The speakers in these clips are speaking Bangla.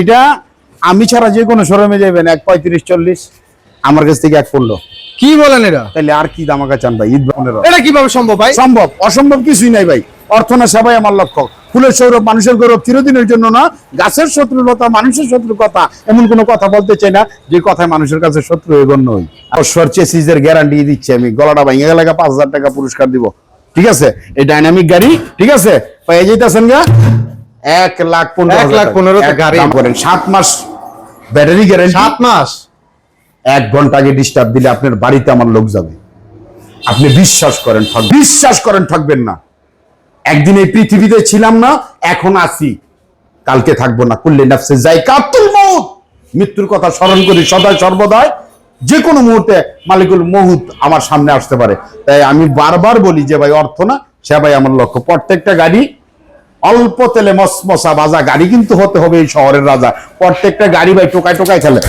এটা আমি ছাড়া যে কোনো শোরুমে যাবেন এক পঁয়ত্রিশ চল্লিশ আমার কাছ থেকে এক পড়ল। কি বলেন এটা? তাহলে আর কি দামাকা চান ভাই ঈদ এটা কীভাবে সম্ভব ভাই? সম্ভব অসম্ভব কিছুই নাই ভাই। অর্থনা সেবাই আমার লক্ষ্য। ফুলের সৌরভ মানুষের গৌরব চিরদিনের জন্য না গাছের শত্রুলতা মানুষের শত্রু কথা এমন কোনো কথা বলতে চাই না যে কথায় মানুষের কাছে শত্রু এগণ্য হই। অশ্বর চেসিসের গ্যারান্টি দিচ্ছি আমি গলাটা ভেঙে গেলে পাঁচ হাজার টাকা পুরস্কার দিব। ঠিক আছে? এই ডাইনামিক গাড়ি ঠিক আছে? পেয়ে যেতেছেন গা? এক লাখ পনেরো এক লাখ পনেরো গাড়ি। করেন সাত মাস ব্যাটারি গ্যারান্টি সাত মাস? এক ঘণ্টা আগে ডিস্টার্ব দিলে আপনার বাড়িতে আমার লোক যাবে। আপনি বিশ্বাস করেন ঠক বিশ্বাস করেন ঠকবেন না। একদিন এই পৃথিবীতে ছিলাম না এখন আছি। কালকে থাকব না। কুল্লে নাফসে যাই কাতুল মৌত মৃত্যুর কথা স্মরণ করি সদায় সর্বদাই। যে কোনো মুহূর্তে মালিকুল মহুত আমার সামনে আসতে পারে। তাই আমি বারবার বলি যে ভাই অর্থ না সে ভাই আমার লক্ষ্য। প্রত্যেকটা গাড়ি অল্প তেলে মসমসা বাজা গাড়ি কিন্তু হতে হবে এই শহরের রাজা। প্রত্যেকটা গাড়ি ভাই টোকায় টোকায় খেলে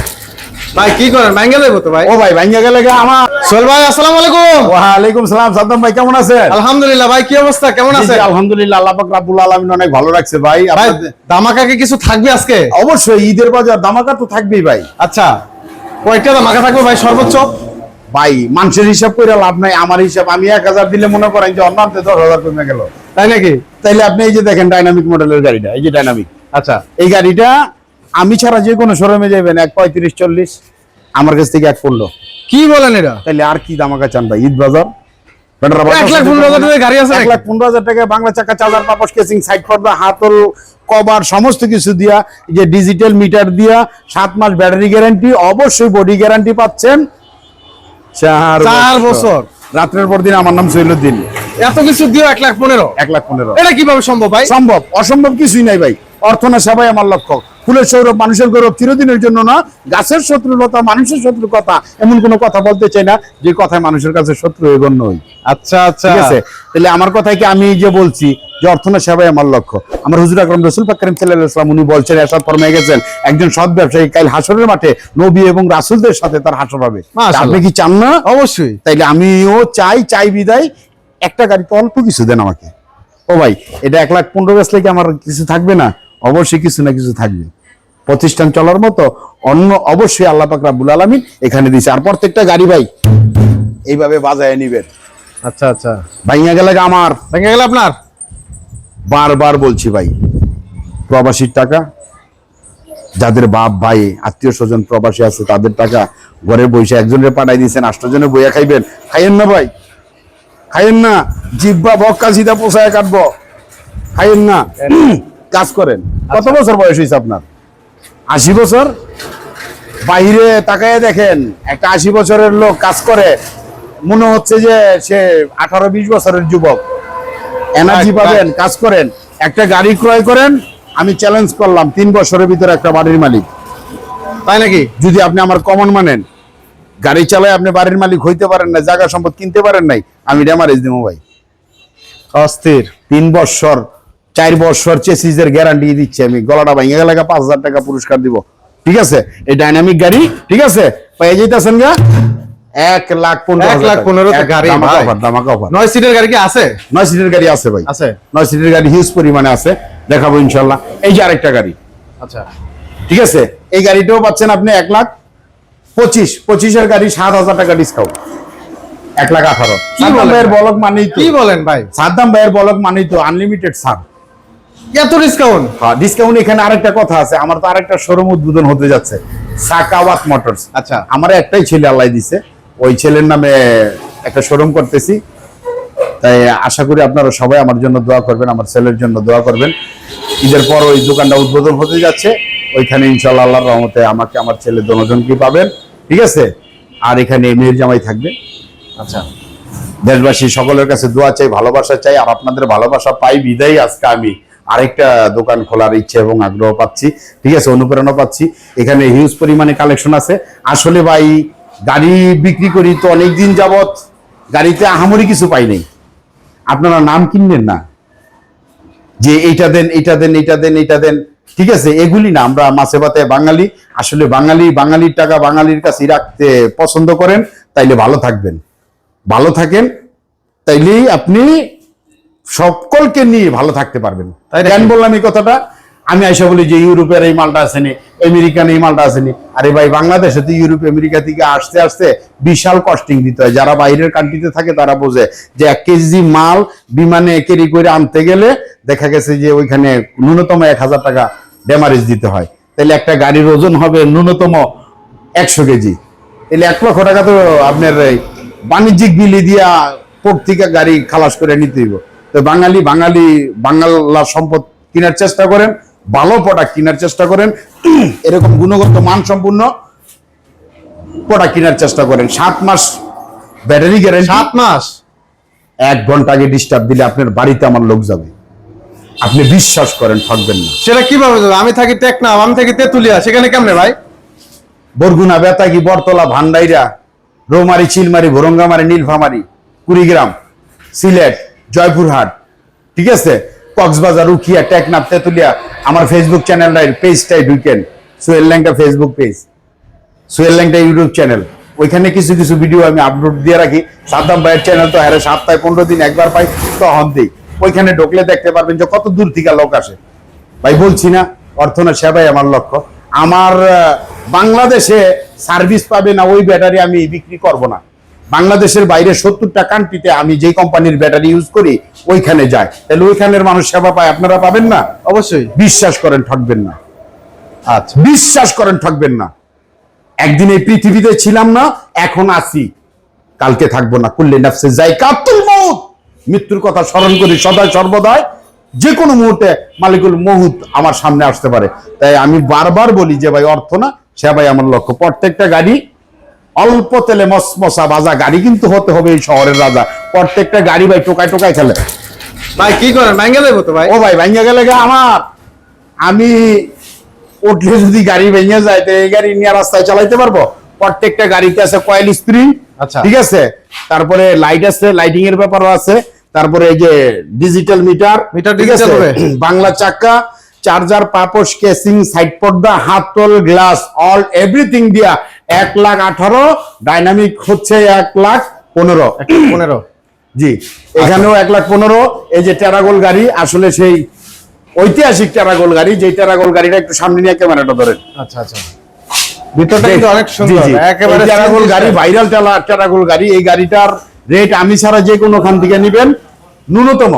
ভাই কি করেন? ভাঙ্গে দেবো তো ভাই। ও ভাই ভাঙ্গা গেলে আমার সোহেল ভাই আসসালামু আলাইকুম। ওয়ালাইকুম সালাম সাদ্দাম ভাই কেমন আছেন? আলহামদুলিল্লাহ ভাই কি অবস্থা? কেমন আলহামদুলিল্লাহ আল্লাহ পাক রাব্বুল আলামিন অনেক ভালো রাখছে ভাই। ভাই দামাকাকে কিছু থাকবে আজকে? অবশ্যই ঈদের বাজার দামাকা তো থাকবেই ভাই। আচ্ছা কয়টা দামাকা থাকবে ভাই সর্বোচ্চ? ভাই মানুষের হিসাব করে লাভ নাই আমার হিসাব। আমি এক হাজার দিলে মনে করেন যে অন্য দশ হাজার কমে গেল। তাই নাকি? তাইলে আপনি এই যে দেখেন ডাইনামিক মডেলের গাড়িটা এই যে ডাইনামিক আচ্ছা। এই গাড়িটা আমি ছাড়া যে কোনো শোরুমে যাবেন এক পঁয়ত্রিশ চল্লিশ আমার কাছ থেকে এক পড়ল কি বলেন এটা? তাইলে আর কি দামাকা চান ভাই? ঈদ বাজার? বাংলা চাকা চার্জার পাপস কেসিং সাইড পর্দা হাতল কভার সমস্ত কিছু দিয়া এই যে ডিজিটাল মিটার দিয়া সাত মাস ব্যাটারি গ্যারান্টি অবশ্যই বডি গ্যারান্টি পাচ্ছেন। চার বছর। রাত্রের পর দিন আমার নাম সৈলুদ্দিন। এত কিছু দিও এক লাখ পনেরো? এক লাখ পনেরো। এটা কীভাবে সম্ভব ভাই? সম্ভব অসম্ভব কিছুই নাই ভাই। অর্থনা সেবাই আমার লক্ষ্য। ফুলের সৌরভ মানুষের গৌরব চিরদিনের জন্য না গাছের শত্রুলতা মানুষের শত্রু কথা এমন কোনো কথা বলতে চাই না যে কথায় মানুষের কাছে শত্রু এগণ্য হই। আচ্ছা আচ্ছা। ঠিক আছে? তাহলে আমার কথাই কি আমি যে বলছি যে অর্থনা সেবাই আমার লক্ষ্য। আমার হুজুর আকরম রসুল পাক করিম সাল্লাল্লাহু আলাইহি ওয়াসাল্লাম উনি বলছেন এসব ফরমায়ে গেছেন একজন সৎ ব্যবসায়ী কাল হাসরের মাঠে নবী এবং রাসূলদের সাথে তার হাসর হবে। আপনি কি চান না? অবশ্যই। তাইলে আমিও চাই চাই বিদায়। একটা গাড়ি তো অল্প কিছু দেন আমাকে। ও ভাই এটা এক লাখ পনেরো বেচলে কি আমার কিছু থাকবে না? অবশ্যই কিছু না কিছু থাকবে। প্রতিষ্ঠান চলার মতো অন্য অবশ্যই আল্লাহ পাক রাব্বুল আলামিন এখানে দিছে আর প্রত্যেকটা গাড়ি ভাই এইভাবে বাজায় নিবেন। আচ্ছা আচ্ছা। ভাইয়া গেলে আমার। ভেঙে গেল আপনার? বারবার বলছি ভাই প্রবাসীর টাকা যাদের বাপ ভাই আত্মীয় স্বজন প্রবাসী আছে তাদের টাকা ঘরে বসে একজনের পাঠাই দিয়েছেন আষ্টজনে বইয়া খাইবেন। খাইয়েন না ভাই খাইয়েন না। জিব্বা বক্কা সিধা পোষায় কাটবো। খাইয়েন না। কাজ করেন। কত বছর বয়স হয়েছে আপনার? আশি বছর? বাইরে তাকায় দেখেন একটা আশি বছরের লোক কাজ করে। মনে হচ্ছে যে সে আঠারো বিশ বছরের যুবক। এনার্জি পাবেন কাজ করেন। একটা গাড়ি ক্রয় করেন আমি চ্যালেঞ্জ করলাম তিন বছরের ভিতরে একটা বাড়ির মালিক। তাই নাকি? যদি আপনি আমার কমন মানেন গাড়ি চালায় আপনি বাড়ির মালিক হইতে পারেন না জায়গা সম্পদ কিনতে পারেন নাই আমি ড্যামারেজ দিব ভাই। অস্থির। তিন বছর চার বছর চেসিসের গ্যারান্টি দিচ্ছি আমি। গলাটা ভেঙে গেলে পাঁচ হাজার টাকা পুরস্কার দিব। ঠিক আছে? এই ডাইনামিক গাড়ি ঠিক আছে? পেয়ে যেতেছেন গা? এক লাখ পনেরো এক লাখ পনেরো গাড়ি। দামাকা অফার নয় সিটের গাড়ি কি আছে? নয় সিটের গাড়ি আছে ভাই। আছে? নয় সিটের গাড়ি হিউজ পরিমাণে আছে। দেখাবো ইনশাল্লাহ এই যে আরেকটা গাড়ি। আচ্ছা। ঠিক আছে? এই গাড়িটাও পাচ্ছেন আপনি এক লাখ পঁচিশ। পঁচিশের গাড়ি সাত হাজার টাকা ডিসকাউন্ট এক লাখ আঠারো। কি সাদ্দাম ভাইয়ের বলক মানেই কি বলেন ভাই? সাদ্দাম ভাইয়ের বলক মানেই তো আনলিমিটেড ছাড় এত ডিসকাউন্ট হ্যাঁ ডিসকাউন্ট এখানে আরেকটা কথা আছে। আমার তো আরেকটা শোরুম উদ্বোধন হতে যাচ্ছে সাকাওয়াত মোটরস আচ্ছা। আমার একটাই ছেলে আল্লাহ দিছে। ওই ছেলের নামে একটা শোরুম করতেছি। তাই আশা করি আপনারা সবাই আমার জন্য দোয়া করবেন আমার ছেলের জন্য দোয়া করবেন। ঈদের পর ওই দোকানটা উদ্বোধন হতে যাচ্ছে। ওইখানে ইনশাল্লাহ আল্লাহর রহমতে আমাকে আমার ছেলে দনোজনকে পাবেন। ঠিক আছে? আর এখানে মেয়ের জামাই থাকবে। আচ্ছা। দেশবাসী সকলের কাছে দোয়া চাই ভালোবাসা চাই আর আপনাদের ভালোবাসা পাই বিদায় আজকে আমি। আরেকটা দোকান খোলার ইচ্ছে এবং আগ্রহ পাচ্ছি। ঠিক আছে, অনুপ্রেরণা পাচ্ছি। এখানে হিউজ পরিমাণে কালেকশন আছে। আসলে ভাই, গাড়ি বিক্রি করি তো অনেক দিন যাবত গাড়িতে আহামরি কিছু পাই নাই। আপনারা নাম কিনবেন না। যে এইটা দেন এইটা দেন এইটা দেন এইটা দেন। ঠিক আছে, এগুলি না, আমরা মাছে ভাতে বাঙালি। আসলে বাঙালি, বাঙালির টাকা বাঙালির কাছে রাখতে পছন্দ করেন, তাইলে ভালো থাকবেন। ভালো থাকেন, তাইলেই আপনি সকলকে নিয়ে ভালো থাকতে পারবেন। তাই? কেন বললাম এই কথাটা? আমি আইসা বলি যে ইউরোপের এই মালটা আসেনি আমেরিকান এই মালটা আসেনি। আরে ভাই বাংলাদেশে তো ইউরোপ আমেরিকা থেকে আসতে আসতে বিশাল কস্টিং দিতে হয়। যারা বাইরের কান্ট্রিতে থাকে তারা বোঝে যে এক কেজি মাল বিমানে কেরি করে আনতে গেলে দেখা গেছে যে ওইখানে ন্যূনতম এক হাজার টাকা ড্যামারেজ দিতে হয়। তাহলে একটা গাড়ির ওজন হবে ন্যূনতম একশো কেজি তাহলে এক লক্ষ টাকা তো আপনার এই বাণিজ্যিক বিলি দিয়া প্রত্যেকা গাড়ি খালাস করে নিতে হইব। তো বাঙালি বাঙালি বাংলা সম্পদ কেনার চেষ্টা করেন ভালো প্রোডাক্ট কেনার চেষ্টা করেন এরকম গুণগত মান সম্পূর্ণ প্রোডাক্ট কেনার চেষ্টা করেন। সাত মাস ব্যাটারি গ্যারেন্টি সাত মাস? এক ঘণ্টা আগে ডিস্টার্ব দিলে আপনার বাড়িতে আমার লোক যাবে। আপনি বিশ্বাস করেন থাকবেন না। সেটা কীভাবে যাবে? আমি থাকি টেকনাফ আমি থাকি তেতুলিয়া। সেখানে কেমনে ভাই? বরগুনা বেতাগি বরতলা ভান্ডাইরা রৌমারি চিলমারি ভোরঙ্গামারি নীলফামারি কুড়িগ্রাম সিলেট জয়পুরহাট। ঠিক আছে? কক্সবাজার উখিয়া টেকনাফ, তেতুলিয়া, আমার ফেসবুক চ্যানেলটাই পেজটাই ঢুকেন। সোহেল ল্যাংটা ফেসবুক পেজ সোহেল ল্যাংটা ইউটিউব চ্যানেল ওইখানে কিছু কিছু ভিডিও আমি আপলোড দিয়ে রাখি। সাদ্দাম ভাইয়ের চ্যানেল তো হ্যাঁ সপ্তাহে পনেরো দিন একবার পাই, তখন দিই। ওইখানে ঢুকলে দেখতে পারবেন যে কত দূর থেকে লোক আসে। ভাই, বলছি না, অর্থনা সেবাই আমার লক্ষ্য। আমার বাংলাদেশে সার্ভিস পাবে না, ওই ব্যাটারি আমি বিক্রি করব না। বাংলাদেশের বাইরে সত্তরটা কান্ট্রিতে আমি যে কোম্পানির ব্যাটারি ইউজ করি ওইখানে যায়। তাহলে ওইখানের মানুষ সেবা পায় আপনারা পাবেন না? অবশ্যই। বিশ্বাস করেন ঠকবেন না। আচ্ছা। বিশ্বাস করেন ঠকবেন না। একদিন এই পৃথিবীতে ছিলাম না এখন আছি। কালকে থাকব না। কুল্লে নাফসে যাই কাতুল মৌত মৃত্যুর কথা স্মরণ করি সদায় সর্বদাই। যে কোনো মুহূর্তে মালিকুল মহুত আমার সামনে আসতে পারে। তাই আমি বারবার বলি যে ভাই অর্থ না সে ভাই আমার লক্ষ্য। প্রত্যেকটা গাড়ি অল্প তেলে মসমসা বাজা গাড়ি কিন্তু হতে হবে এই শহরের রাজা। প্রত্যেকটা গাড়ি ভাই টোকায় টোকায় খেলে। ভাই কি করেন? ব্যাঙ্গে দেবো তো ভাই? ও ভাই ভাঙ্গা গেলে আমার। আমি উঠলে যদি গাড়ি ভেঙে যায় তো এই গাড়ি নিয়ে রাস্তায় চালাইতে পারব? প্রত্যেকটা গাড়িতে আছে কয়েল স্প্রিং আচ্ছা। ঠিক আছে? তারপরে লাইট আছে লাইটিং এর ব্যাপারও আছে। তারপরে এই যে ডিজিটাল মিটার মিটার ঠিক আছে? বাংলা চাকা চার্জার পাপোশ কেসিং সাইড পর্দা হাতল গ্লাস অল এভরিথিং দিয়া এক লাখ আঠারো ডাইনামিক হচ্ছে এক লাখ পনেরো। পনেরো। জি এখানেও এক লাখ পনেরো। এই যে টেরাগোল গাড়ি আসলে সেই ঐতিহাসিক টেরাগোল গাড়ি যে টেরাগোল গাড়িটা একটু সামনে নিয়ে ক্যামেরাটা ধরেন। আচ্ছা আচ্ছা। ভিতরটা কিন্তু অনেক সুন্দর একেবারে টেরাগোল গাড়ি ভাইরাল টেরাগোল গাড়ি এই গাড়িটার রেট আমি ছাড়া যে কোনো খান থেকে নিবেন। ন্যূনতম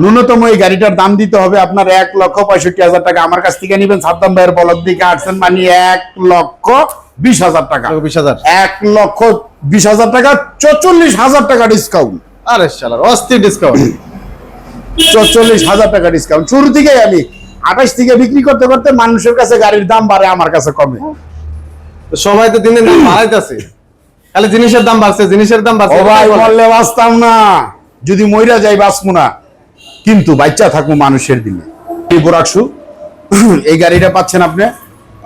ন্যূনতম এই গাড়িটার দাম দিতে হবে আপনার এক লক্ষ পঁয়ষট্টি হাজার টাকা। আমার কাছ থেকে নিবেন সাদ্দাম ভাইয়ের বলদ দিকে আসছেন মানে এক লক্ষ বিশ হাজার টাকা। বিশ হাজার। এক লক্ষ বিশ হাজার টাকা চল্লিশ হাজার টাকা ডিসকাউন্ট আরে শালার অস্থির ডিসকাউন্ট চল্লিশ হাজার টাকা ডিসকাউন্ট শুরু থেকেই আমি আঠাশ থেকে বিক্রি করতে করতে মানুষের কাছে গাড়ির দাম বাড়ে আমার কাছে কমে। সবাই তো দিনে দিন বাড়াইতেছে। খালি জিনিসের দাম বাড়ছে জিনিসের দাম বাড়ছে ভাই। বললে বাঁচতাম না। যদি মইরা যাই বাঁচবো না। কিন্তু বাচ্চা থাকব মানুষের দিনে। এই বোরাকসু এই গাড়িটা পাচ্ছেন আপনি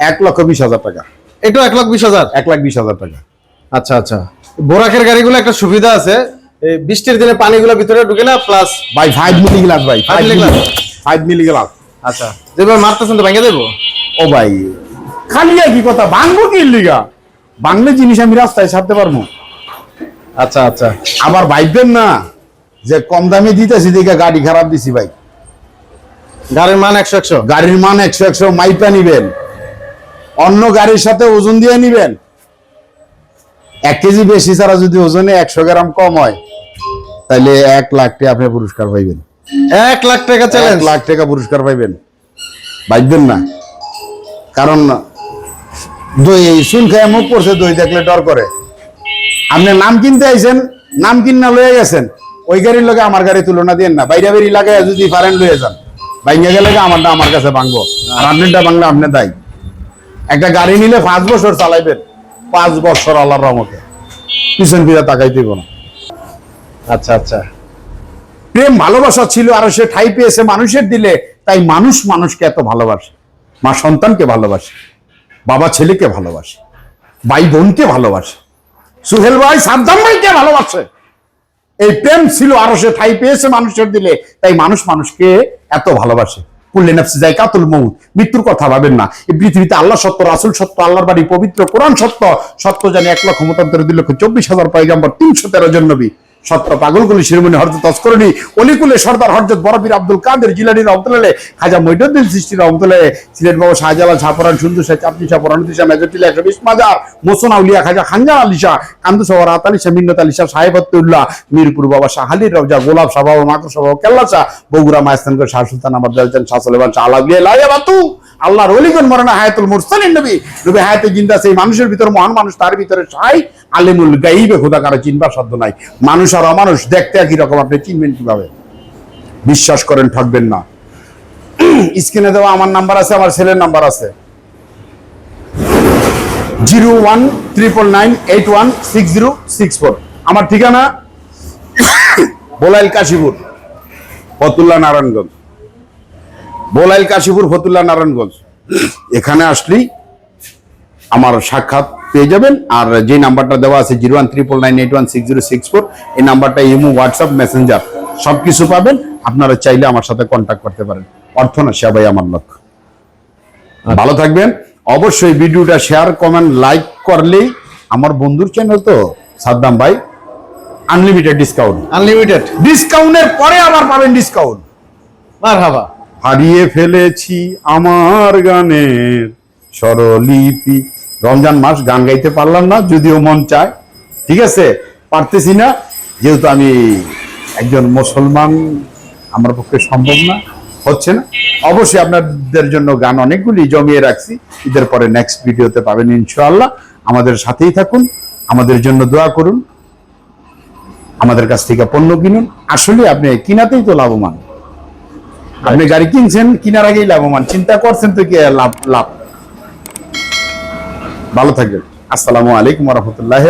এক লক্ষ বিশ হাজার টাকা। এটাও এক লাখ বিশ হাজার? এক লাখ বিশ হাজার টাকা। আচ্ছা আচ্ছা। বোরাকের গাড়িগুলো একটা সুবিধা আছে। বৃষ্টির দিনে পানিগুলো ভিতরে ঢুকে না প্লাস ভাই ফাইভ মিলি গ্লাস ভাই five milli glass? Five milli glass আচ্ছা। যেভাবে মারতেছেন তো ভেঙে দেবো? ও ভাই খালি কি কথা ভাঙবো কি লিগা? বাংলা জিনিস আমি রাস্তায় ছাড়তে পারব। আচ্ছা আচ্ছা। আবার ভাইবেন না যে কম দামে দিতেছি দেখে গাড়ি খারাপ দিছি ভাই। গাড়ির মান একশো একশো? গাড়ির মান একশো একশো মাইপা নিবেন। অন্য গাড়ির সাথে ওজন দিয়ে নিবেন? এক কেজি বেশি ছাড়া যদি ওজনে একশো গ্রাম কম হয় তাহলে এক লাখ টাকা আপনি পুরস্কার পাইবেন। এক লাখ টাকা এক চ্যালেঞ্জ লাখ টাকা পুরস্কার পাইবেন। ভাববেন না। কারণ দই শুন খেয়ে মুখ পড়ছে দই দেখলে ডর করে। আপনি নাম কিনতে আইছেন নাম কিনা লয়ে গেছেন ওই গাড়ির লগে আমার গাড়ি তুলনা দিন না। বাইরে বেরি লাগে যদি পারেন লয়ে যান। বাইঙ্গা গেলে আমারটা আমার কাছে ভাঙবো। আর আপনারটা ভাঙলে আপনি তাই একটা গাড়ি নিলে পাঁচ বছর চালাইবেন। পাঁচ বছর আল্লাহর রহমতে। পিছন ফিরে তাকাই দিব না। আচ্ছা আচ্ছা। প্রেম ভালোবাসা ছিল আর সে ঠাই পেয়েছে মানুষের দিলে, তাই মানুষ মানুষকে এত ভালোবাসে। মা সন্তানকে ভালোবাসে, বাবা ছেলেকে ভালোবাসে, ভাই বোনকে ভালোবাসে, সুহেল ভাই, সাদ্দাম ভাইকে ভালোবাসে। এই প্রেম ছিল আরও সে ঠাই পেয়েছে মানুষের দিলে, তাই মানুষ মানুষকে এত ভালোবাসে। কুল্লে নাফসি কাতুল মৌত মৃত্যুর কথা ভাবেন না। এই পৃথিবীতে আল্লাহ সত্য, রাসুল সত্য, আল্লাহর বাড়ি পবিত্র, কোরআন সত্য সত্য জানি এক লক্ষ, মতান্তর দুই লক্ষ, চব্বিশ হাজার পাইগাম্বর তিনশো তেরো জন নবী। সত্য পাগলগুলি শিরোমণি হরজত তস্করণী অলিকুলে সর্দার হরজত বরফির আব্দুল কাদের, জিলানি রহমতুল্লাহ, খাজা মৈনুদ্দিন সৃষ্টি রহমতুল্লাহ, সিলেট বাবা শাহজালাল শাহপরান সুন্দর শাহ চাপনি শাহ পরানুদ্দিন শাহ মেজরটিলা একশো বিশ মাজার, মোসন আউলিয়া, খাজা খানজা আলী শাহ, কান্দু শাহ, রাত আলী শাহ, মিন্নত আলী শাহ সাহেবত্তুল্লাহ মিরপুর বাবা শাহ আলীর রওজা, গোলাপ শাহ বাবা মাকর শাহ বাবা, কেল্লা শাহ, বগুড়া মায়স্তানগর শাহ সুলতান আমার দলচান শাহ সুলেমান, শাহ আলাউলিয়া লাইয়া বাতু, আল্লাহর অলিগন মরানা হায়াতুল মুরসালিন নবী নবী হায়াতে জিন্দা সেই মানুষের ভিতর, মহান মানুষ তার ভিতরে সাই আলিমুল গাইবে, খোদা কারও চিনবার সাধ্য নাই। মানুষ আর অমানুষ দেখতে একই রকম, আপনি চিনবেন কীভাবে? বিশ্বাস করেন, ঠকবেন না। স্ক্রিনে দেওয়া আমার নাম্বার আছে, আমার ছেলের নাম্বার আছে। Zero one triple nine eight one six zero six four. আমার ঠিকানা বোলাইল কাশীপুর, ফতুল্লা নারায়ণগঞ্জ। বোলাইল কাশীপুর, ফতুল্লা নারায়ণগঞ্জ। এখানে আসলেই আমার সাক্ষাৎ পেয়ে যাবেন। আর যে নাম্বারটা দেওয়া আছে zero one triple nine eight one six zero six four এই নাম্বারটা ইমো হোয়াটসঅ্যাপ মেসেঞ্জার সব কিছু পাবেন। আপনারা চাইলে আমার সাথে কন্ট্যাক্ট করতে পারেন। অর্থ না সেবাই আমার লক্ষ্য ভালো থাকবেন। অবশ্যই ভিডিওটা শেয়ার কমেন্ট লাইক করলেই আমার বন্ধুর চ্যানেল তো সাদ্দাম ভাই আনলিমিটেড ডিসকাউন্ট আনলিমিটেড ডিসকাউন্টের পরে আবার পাবেন ডিসকাউন্ট হারিয়ে ফেলেছি আমার গানের স্বরলিপি। রমজান মাস গান গাইতে পারলাম না, যদিও মন চায়। ঠিক আছে? পারতেছি না, যেহেতু আমি একজন মুসলমান, আমার পক্ষে সম্ভব না, হচ্ছে না। অবশ্যই আপনাদের জন্য গান অনেকগুলি জমিয়ে রাখছি। ঈদের পরে নেক্সট ভিডিওতে পাবেন ইনশাআল্লাহ। আমাদের সাথেই থাকুন, আমাদের জন্য দোয়া করুন, আমাদের কাছ থেকে পণ্য কিনুন। আসলে আপনি কিনাতেই তো লাভবান। আপনি গাড়ি কিনছেন, কিনার আগেই লাভবান। চিন্তা করছেন তো কি লাভ লাভ? ভালো থাকবেন। আসসালামু আলাইকুম রহমতুল্লাহ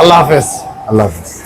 আল্লাহ হাফেজ। আল্লাহ হাফিজ।